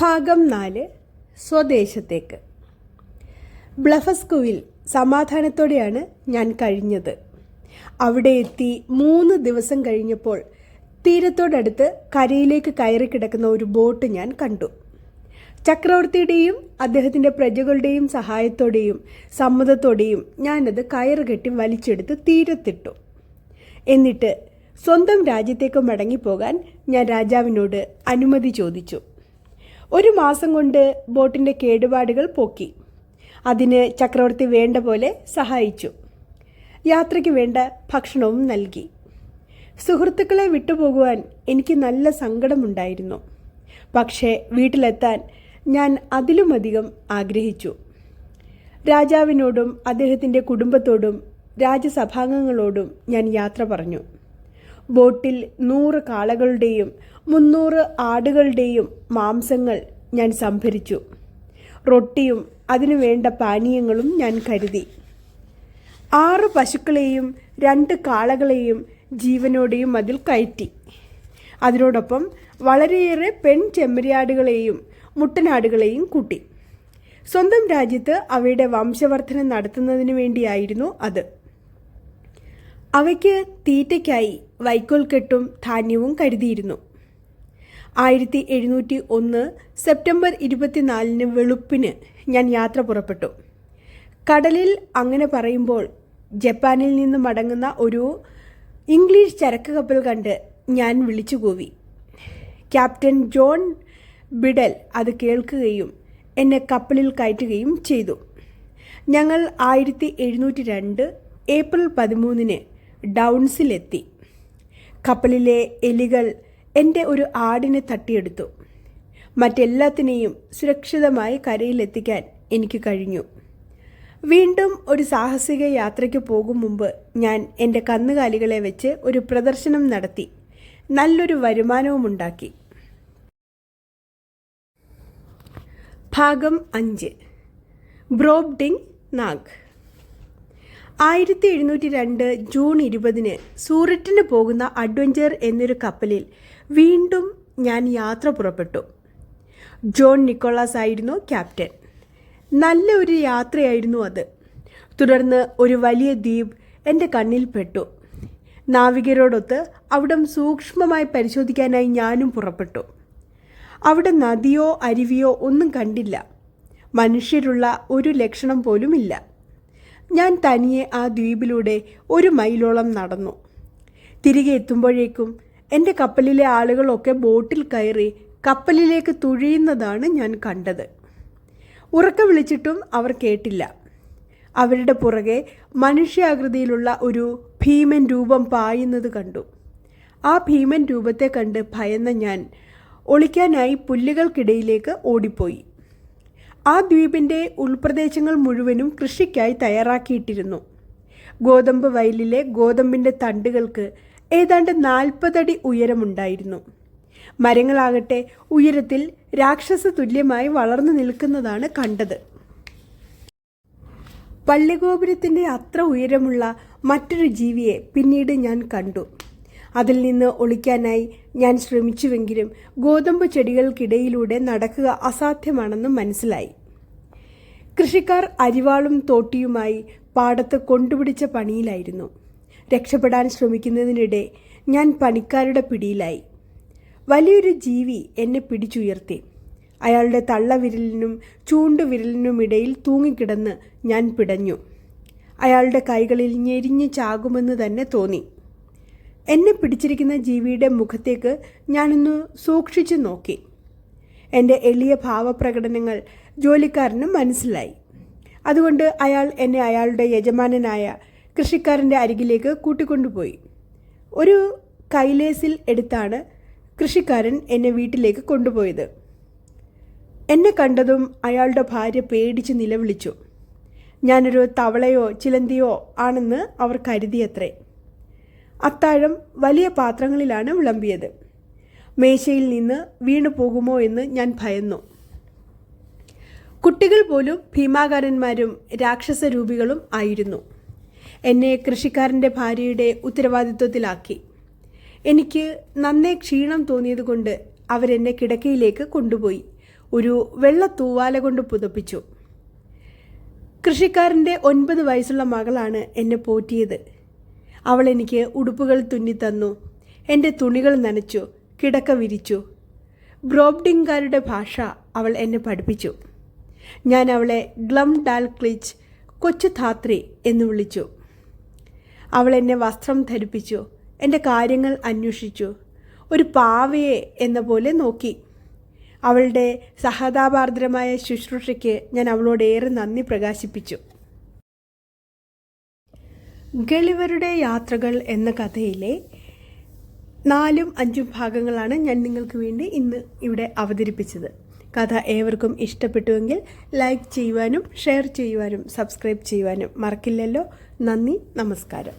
ഭാഗം നാല് സ്വദേശത്തേക്ക്. ബ്ലഫസ്കുവിൽ സമാധാനത്തോടെയാണ് ഞാൻ കഴിഞ്ഞത്. അവിടെ എത്തി മൂന്ന് ദിവസം കഴിഞ്ഞപ്പോൾ തീരത്തോടടുത്ത് കരയിലേക്ക് കയറി കിടക്കുന്ന ഒരു ബോട്ട് ഞാൻ കണ്ടു. ചക്രവർത്തിയുടെയും അദ്ദേഹത്തിന്റെ പ്രജകളുടെയും സഹായത്തോടെയും സമ്മതത്തോടെയും ഞാനത് കയറുകെട്ടി വലിച്ചെടുത്ത് തീരത്തിട്ടു. എന്നിട്ട് സ്വന്തം രാജ്യത്തേക്ക് മടങ്ങിപ്പോകാൻ ഞാൻ രാജാവിനോട് അനുമതി ചോദിച്ചു. ഒരു മാസം കൊണ്ട് ബോട്ടിന്റെ കേടുപാടുകൾ പോക്കി. അതിന് ചക്രവർത്തി വേണ്ട പോലെ സഹായിച്ചു. യാത്രയ്ക്ക് വേണ്ട ഭക്ഷണവും നൽകി. സുഹൃത്തുക്കളെ വിട്ടുപോകുവാൻ എനിക്ക് നല്ല സങ്കടമുണ്ടായിരുന്നു. പക്ഷേ വീട്ടിലെത്താൻ ഞാൻ അതിലുമധികം ആഗ്രഹിച്ചു. രാജാവിനോടും അദ്ദേഹത്തിന്റെ കുടുംബത്തോടും രാജസഭാംഗങ്ങളോടും ഞാൻ യാത്ര പറഞ്ഞു. ബോട്ടിൽ നൂറ് കാളകളുടെയും മുന്നൂറ് ആടുകളുടെയും മാംസങ്ങൾ ഞാൻ സംഭരിച്ചു. റൊട്ടിയും അതിനു വേണ്ട പാനീയങ്ങളും ഞാൻ കരുതി. ആറ് പശുക്കളെയും രണ്ട് കാളകളെയും ജീവനോടെയും അതിൽ കയറ്റി. അതിനോടൊപ്പം വളരെയേറെ പെൺ ചെമ്മരിയാടുകളെയും മുട്ടനാടുകളെയും കൂട്ടി. സ്വന്തം രാജ്യത്ത് അവയുടെ വംശവർധനം നടത്തുന്നതിന് വേണ്ടിയായിരുന്നു അത്. അവയ്ക്ക് തീറ്റയ്ക്കായി വൈക്കോൽ കെട്ടും ധാന്യവും കരുതിയിരുന്നു. ആയിരത്തി എഴുന്നൂറ്റി ഒന്ന് സെപ്റ്റംബർ ഇരുപത്തിനാലിന് വെളുപ്പിന് ഞാൻ യാത്ര പുറപ്പെട്ടു. കടലിൽ അങ്ങനെ പറയുമ്പോൾ ജപ്പാനിൽ നിന്ന് മടങ്ങുന്ന ഒരു ഇംഗ്ലീഷ് ചരക്ക് കപ്പൽ കണ്ട് ഞാൻ വിളിച്ചുകൂവി ക്യാപ്റ്റൻ ജോൺ ബിഡൽ അത് കേൾക്കുകയും എന്നെ കപ്പലിൽ കയറ്റുകയും ചെയ്തു. ഞങ്ങൾ ആയിരത്തി എഴുന്നൂറ്റി രണ്ട് ഏപ്രിൽ പതിമൂന്നിന് ഡൗൺസിലെത്തി. കപ്പലിലെ എലികൾ എന്റെ ഒരു ആടിനെ തട്ടിയെടുത്തു. മറ്റെല്ലാത്തിനെയും സുരക്ഷിതമായി കരയിലെത്തിക്കാൻ എനിക്ക് കഴിഞ്ഞു. വീണ്ടും ഒരു സാഹസിക യാത്രയ്ക്ക് പോകും മുമ്പ് ഞാൻ എന്റെ കന്നുകാലികളെ വെച്ച് ഒരു പ്രദർശനം നടത്തി. നല്ലൊരു വരുമാനവും ഉണ്ടാക്കി. ഭാഗം അഞ്ച്. ബ്രോബ്ഡിംഗ് നാഗ്. ആയിരത്തി എഴുന്നൂറ്റി രണ്ട് ജൂൺ ഇരുപതിന് സൂററ്റിന് പോകുന്ന അഡ്വഞ്ചർ എന്നൊരു കപ്പലിൽ വീണ്ടും ഞാൻ യാത്ര പുറപ്പെട്ടു. ജോൺ നിക്കോളാസ് ആയിരുന്നു ക്യാപ്റ്റൻ. നല്ല ഒരു യാത്രയായിരുന്നു അത്. തുടർന്ന് ഒരു വലിയ ദ്വീപ് എന്റെ കണ്ണിൽ പെട്ടു. നാവികരോടൊത്ത് അവിടം സൂക്ഷ്മമായി പരിശോധിക്കാനായി ഞാനും പുറപ്പെട്ടു. അവിടെ നദിയോ അരുവിയോ ഒന്നും കണ്ടില്ല. മനുഷ്യരുള്ള ഒരു ലക്ഷണം പോലുമില്ല. ഞാൻ തനിയെ ആ ദ്വീപിലൂടെ ഒരു മൈലോളം നടന്നു. തിരികെ എത്തുമ്പോഴേക്കും എന്റെ കപ്പലിലെ ആളുകളൊക്കെ ബോട്ടിൽ കയറി കപ്പലിലേക്ക് തുഴിയുന്നതാണ് ഞാൻ കണ്ടത്. ഉറക്കം വിളിച്ചിട്ടും അവർ കേട്ടില്ല. അവരുടെ പുറകെ മനുഷ്യാകൃതിയിലുള്ള ഒരു ഭീമൻ രൂപം പായുന്നത് കണ്ടു. ആ ഭീമൻ രൂപത്തെ കണ്ട് ഭയന്ന ഞാൻ ഒളിക്കാനായി പുല്ലുകൾക്കിടയിലേക്ക് ഓടിപ്പോയി. ആ ദ്വീപിന്റെ ഉൾപ്രദേശങ്ങൾ മുഴുവനും കൃഷിക്കായി തയ്യാറാക്കിയിട്ടിരുന്നു. ഗോതമ്പ് വയലിലെ ഗോതമ്പിന്റെ തണ്ടുകൾക്ക് ഏതാണ്ട് നാൽപ്പതടി ഉയരമുണ്ടായിരുന്നു. മരങ്ങളാകട്ടെ ഉയരത്തിൽ രാക്ഷസ തുല്യമായി വളർന്നു നിൽക്കുന്നതാണ് കണ്ടത്. പള്ളിഗോപുരത്തിന്റെ അത്ര ഉയരമുള്ള മറ്റൊരു ജീവിയെ പിന്നീട് ഞാൻ കണ്ടു. അതിൽ നിന്ന് ഒളിക്കാനായി ഞാൻ ശ്രമിച്ചുവെങ്കിലും ഗോതമ്പ് ചെടികൾക്കിടയിലൂടെ നടക്കുക അസാധ്യമാണെന്ന് മനസ്സിലായി. കൃഷിക്കാർ അരിവാളും തോട്ടിയുമായി പാടത്ത് കൊണ്ടുപിടിച്ച പണിയിലായിരുന്നു. രക്ഷപ്പെടാൻ ശ്രമിക്കുന്നതിനിടെ ഞാൻ പണിക്കാരുടെ പിടിയിലായി. വലിയൊരു ജീവി എന്നെ പിടിച്ചുയർത്തി. അയാളുടെ തള്ളവിരലിനും ചൂണ്ടുവിരലിനുമിടയിൽ തൂങ്ങിക്കിടന്ന് ഞാൻ പിടഞ്ഞു. അയാളുടെ കൈകളിൽ ഞെരിഞ്ഞ് ചാകുമെന്ന് തന്നെ തോന്നി. എന്നെ പിടിച്ചിരിക്കുന്ന ജീവിയുടെ മുഖത്തേക്ക് ഞാനൊന്ന് സൂക്ഷിച്ചു നോക്കി. എന്റെ എളിയ ഭാവപ്രകടനങ്ങൾ ജോലിക്കാരന് മനസ്സിലായി. അതുകൊണ്ട് അയാൾ എന്നെ അയാളുടെ യജമാനനായ കൃഷിക്കാരന്റെ അരികിലേക്ക് കൂട്ടിക്കൊണ്ടുപോയി. ഒരു കൈലേസിൽ എടുത്താണ് കൃഷിക്കാരൻ എന്നെ വീട്ടിലേക്ക് കൊണ്ടുപോയത്. എന്നെ കണ്ടതും അയാളുടെ ഭാര്യ പേടിച്ച് നിലവിളിച്ചു. ഞാനൊരു തവളയോ ചിലന്തിയോ ആണെന്ന് അവർ കരുതിയത്രേ. അത്താഴം വലിയ പാത്രങ്ങളിലാണ് വിളമ്പിയത്. മേശയിൽ നിന്ന് വീണു പോകുമോ എന്ന് ഞാൻ ഭയന്നു. കുട്ടികൾ പോലും ഭീമാകാരന്മാരും രാക്ഷസരൂപികളും ആയിരുന്നു. എന്നെ കൃഷിക്കാരന്റെ ഭാര്യയുടെ ഉത്തരവാദിത്വത്തിലാക്കി. എനിക്ക് നന്നേ ക്ഷീണം തോന്നിയതുകൊണ്ട് അവരെന്നെ കിടക്കയിലേക്ക് കൊണ്ടുപോയി. ഒരു വെള്ള തൂവാല കൊണ്ട് പുതപ്പിച്ചു. കൃഷിക്കാരന്റെ ഒൻപത് വയസ്സുള്ള മകളാണ് എന്നെ പോറ്റിയത്. അവൾ എനിക്ക് ഉടുപ്പുകൾ തുന്നിത്തന്നു എന്റെ തുണികൾ നനച്ചു കിടക്ക വിരിച്ചു. ബ്രോബ്ഡിങ്കാരുടെ ഭാഷ അവൾ എന്നെ പഠിപ്പിച്ചു. ഞാൻ അവളെ ഗ്ലം ഡാൽ ക്ലിച്ച് കൊച്ചു ധാത്രി എന്ന് വിളിച്ചു. അവൾ എന്നെ വസ്ത്രം ധരിപ്പിച്ചു എന്റെ കാര്യങ്ങൾ അന്വേഷിച്ചു ഒരു പാവയെ എന്ന പോലെ നോക്കി. അവളുടെ സഹതാപാർദ്രമായ ശുശ്രൂഷയ്ക്ക് ഞാൻ അവളോട് ഏറെ നന്ദി പ്രകാശിപ്പിച്ചു. ഗളിവരുടെ യാത്രകൾ എന്ന കഥയിലെ നാലും അഞ്ചും ഭാഗങ്ങളാണ് ഞാൻ നിങ്ങൾക്ക് വേണ്ടി ഇന്ന് ഇവിടെ അവതരിപ്പിച്ചത്. കഥ ഏവർക്കും ഇഷ്ടപ്പെട്ടുവെങ്കിൽ ലൈക്ക് ചെയ്യുവാനും ഷെയർ ചെയ്യുവാനും സബ്സ്ക്രൈബ് ചെയ്യുവാനും മറക്കില്ലല്ലോ. നന്ദി നമസ്കാരം.